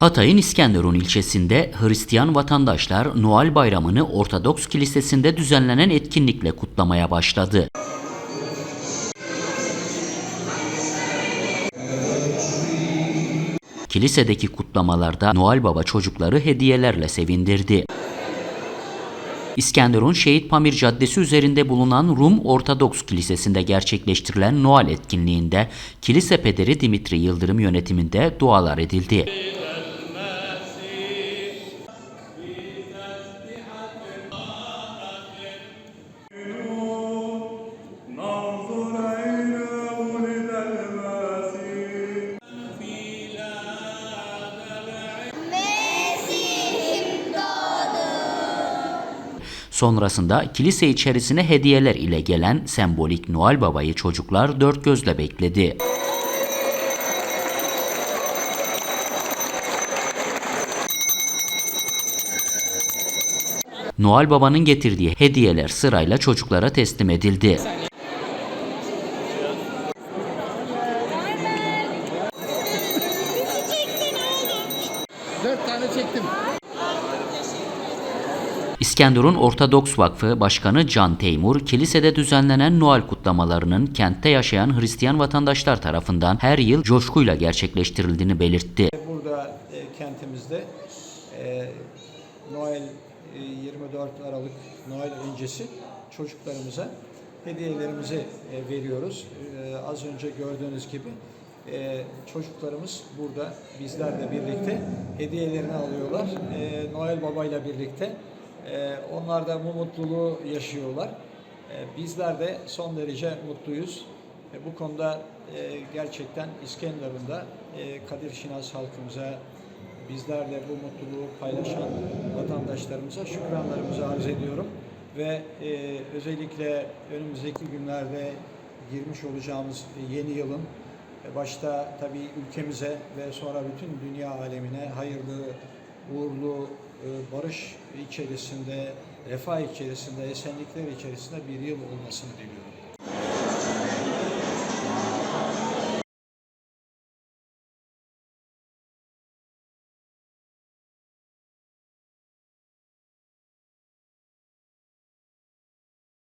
Hatay'ın İskenderun ilçesinde Hristiyan vatandaşlar Noel Bayramı'nı Ortodoks Kilisesi'nde düzenlenen etkinlikle kutlamaya başladı. Kilisedeki kutlamalarda Noel Baba çocukları hediyelerle sevindirdi. İskenderun Şehit Pamir Caddesi üzerinde bulunan Rum Ortodoks Kilisesi'nde gerçekleştirilen Noel etkinliğinde kilise pederi Dimitri Yıldırım yönetiminde dualar edildi. Sonrasında kilise içerisine hediyeler ile gelen sembolik Noel Baba'yı çocuklar dört gözle bekledi. Noel Baba'nın getirdiği hediyeler sırayla çocuklara teslim edildi. Dört tane çektim. İskenderun Ortodoks Vakfı Başkanı Can Teymur, kilisede düzenlenen Noel kutlamalarının kentte yaşayan Hristiyan vatandaşlar tarafından her yıl coşkuyla gerçekleştirildiğini belirtti. Burada e, kentimizde e, Noel e, 24 Aralık Noel öncesi çocuklarımıza hediyelerimizi e, veriyoruz. E, az önce gördüğünüz gibi e, çocuklarımız burada bizlerle birlikte hediyelerini alıyorlar. E, Noel Baba ile birlikte onlar da bu mutluluğu yaşıyorlar. E, bizler de son derece mutluyuz. Bu konuda e, gerçekten İskenderun'da e, Kadir Şinas halkımıza, bizlerle bu mutluluğu paylaşan vatandaşlarımıza şükranlarımızı arz ediyorum. Ve e, özellikle önümüzdeki günlerde girmiş olacağımız yeni yılın başta tabii ülkemize ve sonra bütün dünya alemine hayırlı, uğurlu, e, barış içerisinde, refah içerisinde, esenlikler içerisinde bir yıl olmasını diliyorum.